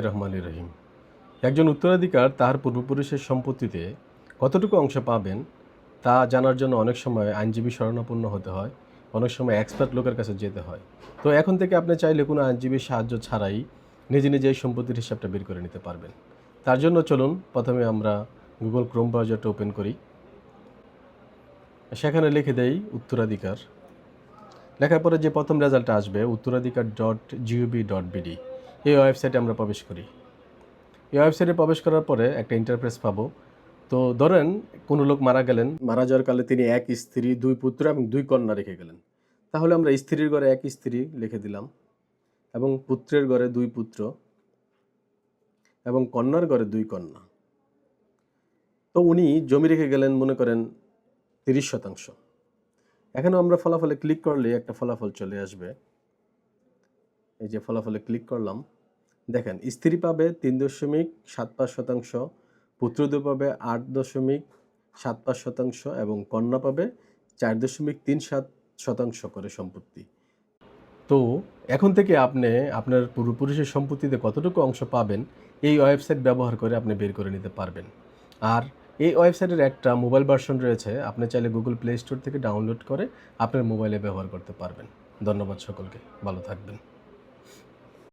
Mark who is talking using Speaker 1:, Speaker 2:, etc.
Speaker 1: রহমান রহিম। একজন উত্তরাধিকার তাহার পূর্বপুরুষের সম্পত্তিতে কতটুকু অংশ পাবেন তা জানার জন্য অনেক সময় আইনজীবী শরণাপন্ন হতে হয়, অনেক সময় এক্সপার্ট লোকের কাছে যেতে হয়। তো এখন থেকে আপনি চাইলে কোনো আইনজীবীর সাহায্য ছাড়াই নিজে নিজে এই সম্পত্তির হিসাবটা বের করে নিতে পারবেন। তার জন্য চলুন প্রথমে আমরা গুগল ক্রোম ব্রাউজারটা ওপেন করি। সেখানে লিখে দেই উত্তরাধিকার। লেখার পরে যে প্রথম রেজাল্টটা আসবে, উত্তরাধিকার ডট জিওবি ডট বিডি এই ওয়েবসাইটে আমরা প্রবেশ করি। এই ওয়েবসাইটে প্রবেশ করার পরে একটা ইন্টারফেস পাবো। তো ধরেন কোনো লোক মারা গেলেন, মারা যাওয়ার কালে তিনি এক স্ত্রী, দুই পুত্র এবং দুই কন্যা রেখে গেলেন। তাহলে আমরা স্ত্রীর ঘরে এক স্ত্রী লিখে দিলাম এবং পুত্রের ঘরে দুই পুত্র এবং কন্যার ঘরে দুই কন্যা। তো উনি জমি রেখে গেলেন মনে করেন তিরিশ শতাংশ। এখানে আমরা ফলাফলে ক্লিক করলে একটা ফলাফল চলে আসবে। এই যে ফলাফলে ক্লিক করলাম, দেখেন, স্ত্রী পাবে তিন দশমিক সাত পাঁচ শতাংশ পুত্রদের পাবে আট দশমিক সাত পাঁচ শতাংশ এবং কন্যা পাবে চার দশমিক তিন সাত শতাংশ করে সম্পত্তি। তো এখন থেকে আপনি আপনার পূর্বপুরুষের সম্পত্তিতে কতটুকু অংশ পাবেন, এই ওয়েবসাইট ব্যবহার করে আপনি বের করে নিতে পারবেন। আর এই ওয়েবসাইটের একটা মোবাইল ভার্সন রয়েছে, আপনি চাইলে গুগল প্লে স্টোর থেকে ডাউনলোড করে আপনার মোবাইলে ব্যবহার করতে পারবেন। ধন্যবাদ সকলকে, ভালো থাকবেন।